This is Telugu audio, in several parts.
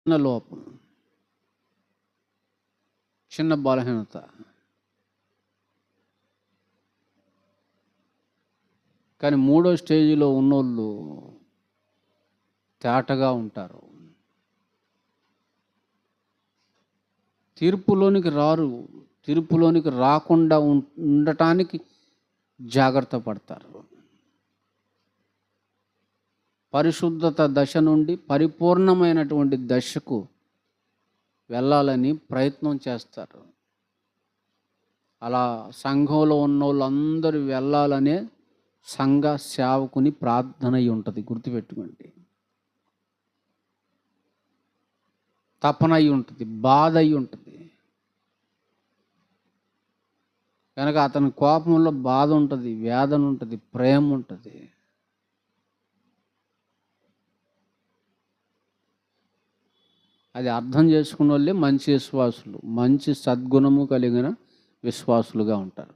చిన్న లోపం చిన్న బలహీనత. కానీ మూడో స్టేజిలో ఉన్నోళ్ళు తేటగా ఉంటారు. తీర్పులోనికి రారు తీర్పులోనికి రాకుండా ఉండటానికి జాగ్రత్త పడతారు. పరిశుద్ధత దశ నుండి పరిపూర్ణమైనటువంటి దశకు వెళ్ళాలని ప్రయత్నం చేస్తారు. అలా సంఘంలో ఉన్న వాళ్ళందరూ వెళ్ళాలనే సంఘ సేవకుని ప్రార్థన అయి ఉంటుంది గుర్తుపెట్టుకోండి. తపన అయి ఉంటుంది బాధ అయి ఉంటుంది. కనుక అతని కోపంలో బాధ ఉంటుంది వేదన ఉంటుంది ప్రేమ ఉంటుంది. అది అర్థం చేసుకున్న వాళ్ళే మంచి విశ్వాసులు మంచి సద్గుణము కలిగిన విశ్వాసులుగా ఉంటారు.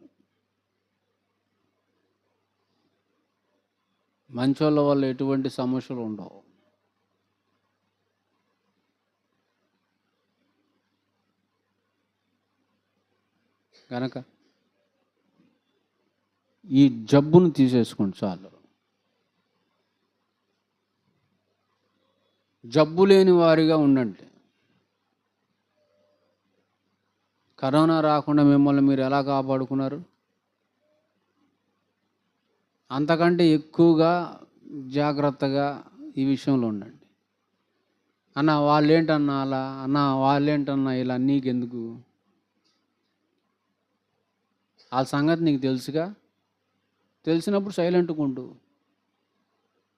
మంచోళ్ళ వల్ల ఎటువంటి సమస్యలు ఉండవు. కనుక ఈ జబ్బును తీసేసుకోండి చాలు. జబ్బు లేని వారిగా ఉండండి. కరోనా రాకుండా మిమ్మల్ని మీరు ఎలా కాపాడుకున్నారు? అంతకంటే ఎక్కువగా జాగ్రత్తగా ఈ విషయంలో ఉండండి. అన్న వాళ్ళేంటన్నా అలా అన్న వాళ్ళేంటన్నా ఇలా నీకెందుకు? వాళ్ళ సంగతి నీకు తెలుసుగా? తెలిసినప్పుడు సైలెంట్గా ఉండు.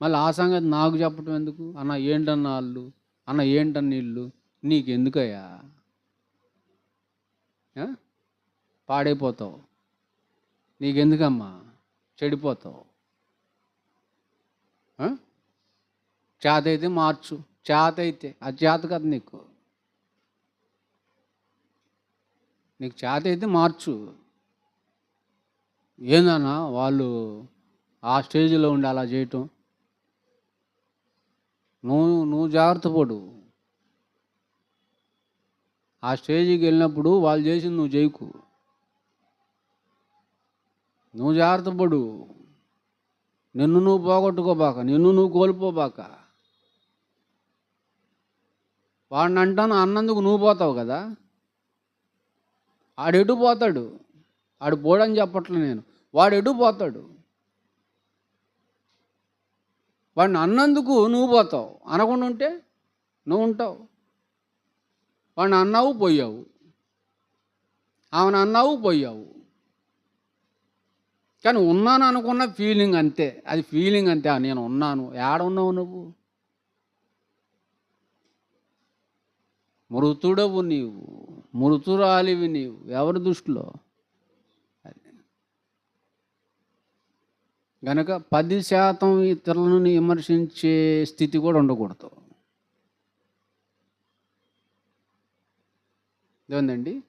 మళ్ళీ ఆ సంగతి నాకు చెప్పటం ఎందుకు? అన్న ఏంటన్న వాళ్ళు? అన్న ఏంటన్న నీళ్ళు నీకెందుకయ్యా? ఆ? పాడైపోతావు. నీకెందుకమ్మా? చెడిపోతావు. చేత అయితే మార్చు. చేత అయితే అది చేత కదా నీకు. నీకు చేత అయితే మార్చు. ఏందన్నా వాళ్ళు ఆ స్టేజ్లో ఉండి అలా చేయటం? నువ్వు నువ్వు జాగ్రత్త పడు. ఆ స్టేజ్కి వెళ్ళినప్పుడు వాళ్ళు చేసింది నువ్వు చేయకు. నువ్వు జాగ్రత్త పడు. నిన్ను నువ్వు పోగొట్టుకోబాక నిన్ను నువ్వు కోల్పోబాక. వాడిని అంటాను అన్నందుకు నువ్వు పోతావు కదా. ఆడెటు పోతాడు? ఆడు పోడని చెప్పట్లే నేను. వాడు ఎటు పోతాడు? వాడిని అన్నందుకు నువ్వు పోతావు. అనకుండా ఉంటే నువ్వు ఉంటావు. వాడిని అన్నావు పోయావు. ఆమెను అన్నావు పోయావు. కానీ ఉన్నాను అనుకున్న ఫీలింగ్ అంతే. అది ఫీలింగ్ అంతే. నేను ఉన్నాను. ఏడ ఉన్నావు నువ్వు? మృతుడవు నీవు. మృతురాలివి నీవు. ఎవరి దృష్టిలో? గనక పది శాతం ఇతరులను విమర్శించే స్థితి కూడా ఉండకూడదు. ఏందండి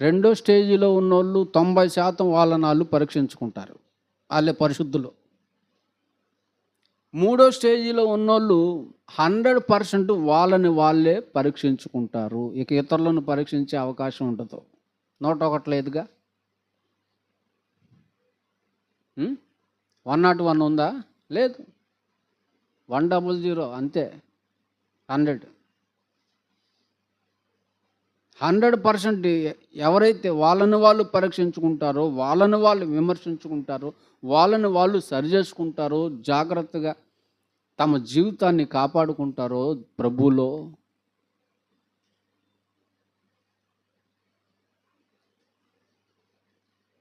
రెండో స్టేజిలో ఉన్నోళ్ళు తొంభై శాతం వాళ్ళని వాళ్ళు పరీక్షించుకుంటారు. వాళ్ళే పరిశుద్ధులు. మూడో స్టేజిలో ఉన్నోళ్ళు హండ్రెడ్ పర్సెంట్ వాళ్ళని వాళ్ళే పరీక్షించుకుంటారు. ఇక ఇతరులను పరీక్షించే అవకాశం ఉండదు. నూట ఒకట్లేదుగా వన్ నాట్ వన్ ఉందా? లేదు. వన్ డబుల్ జీరో అంతే. హండ్రెడ్. హండ్రెడ్ పర్సెంట్ ఎవరైతే వాళ్ళని వాళ్ళు పరీక్షించుకుంటారో వాళ్ళని వాళ్ళు విమర్శించుకుంటారో వాళ్ళని వాళ్ళు సరి చేసుకుంటారో జాగ్రత్తగా తమ జీవితాన్ని కాపాడుకుంటారో ప్రభులో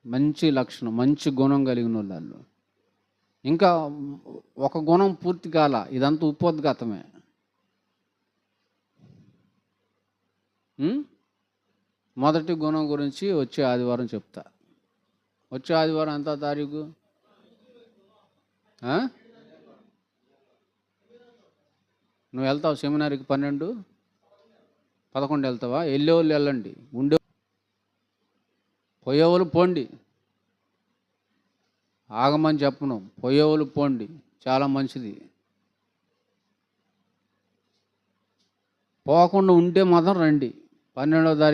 మంచి లక్షణం మంచి గుణం కలిగిన వాళ్ళు ఇంకా ఒక గుణం పూర్తి కాల ఇదంతా ఉపోద్ఘాతమే. మొదటి గుణం గురించి వచ్చే ఆదివారం చెప్తా. వచ్చే ఆదివారం ఎంత తారీఖు? నువ్వు వెళ్తావు? సెమినార్కి పన్నెండు? పదకొండు వెళ్తావా? వెళ్ళేవాళ్ళు వెళ్ళండి. ఉండే పోయేవాళ్ళు పోండి. ఆగమని చెప్పను. పోయేవాళ్ళు పోండి. చాలా మంచిది. పోకుండా ఉంటే మాత్రం రండి. పన్నెండో తారీఖు